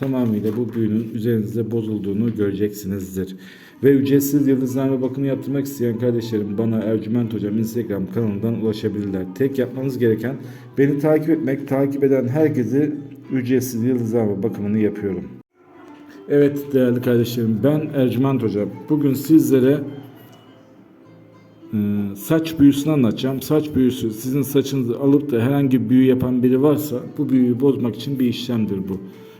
tamamıyla bu büyünün üzerinizde bozulduğunu göreceksinizdir. Ve ücretsiz yıldızlarla bakımı yaptırmak isteyen kardeşlerim bana Ercüment Hocam Instagram kanalından ulaşabilirler. Tek yapmanız gereken beni takip etmek, takip eden herkesi ücretsiz yıldızlarla bakımını yapıyorum. Evet değerli kardeşlerim ben Ercüment Hocam. Bugün sizlere ee, saç büyüsünü anlatacağım. Saç büyüsü sizin saçınızı alıp da herhangi bir büyü yapan biri varsa bu büyüyü bozmak için bir işlemdir bu.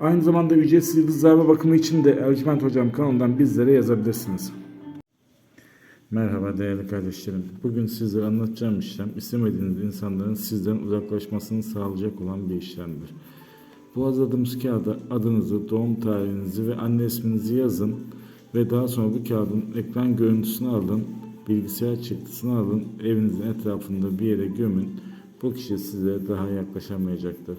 Aynı zamanda ücretsiz yıldızlarla bakımı için de Ercüment Hocam kanalından bizlere yazabilirsiniz. Merhaba değerli kardeşlerim. Bugün sizlere anlatacağım işlem istemediğiniz insanların sizden uzaklaşmasını sağlayacak olan bir işlemdir. Bu hazırladığımız kağıda adınızı, doğum tarihinizi ve anne isminizi yazın ve daha sonra bu kağıdın ekran görüntüsünü alın bilgisayar çıktısını alın, evinizin etrafında bir yere gömün. Bu kişi size daha yaklaşamayacaktır.